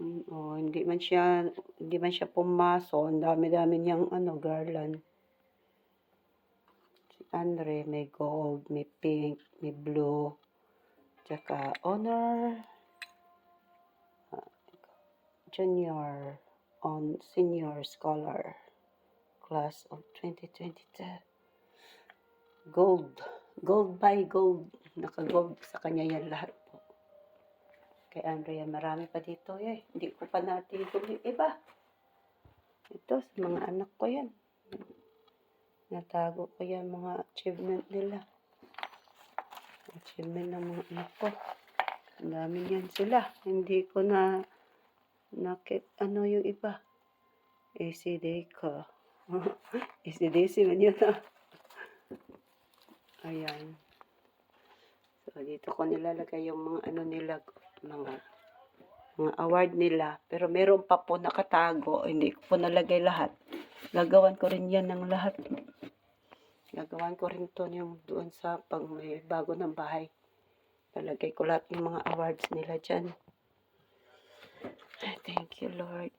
Mm, oh, hindi man siya, hindi man siya pumaso. Ang dami-dami niyang ano, garland. Si Andre, may gold, may pink, may blue. Tsaka honor. ah, junior on senior scholar class of 2022. Gold. Gold by gold. Naka-gold sa kanya yan lahat. Kay Andrea, marami pa dito eh. Hindi ko pa natin yung iba. Ito, sa mga anak ko yan. Natago ko yan mga achievement nila. Achievement ng mga anak ko. Ang dami yan sila. Hindi ko na nakit ano yung iba. ACD ko. ACDC man yun ah. Ayan. So, dito ko nilalagay yung mga ano nila, mga mga award nila. Pero meron pa po nakatago. Hindi ko po nalagay lahat. Gagawan ko rin yan ng lahat. Gagawan ko rin to yung doon sa pag may bago ng bahay. Lalagay ko lahat yung mga awards nila dyan. Thank you, Lord.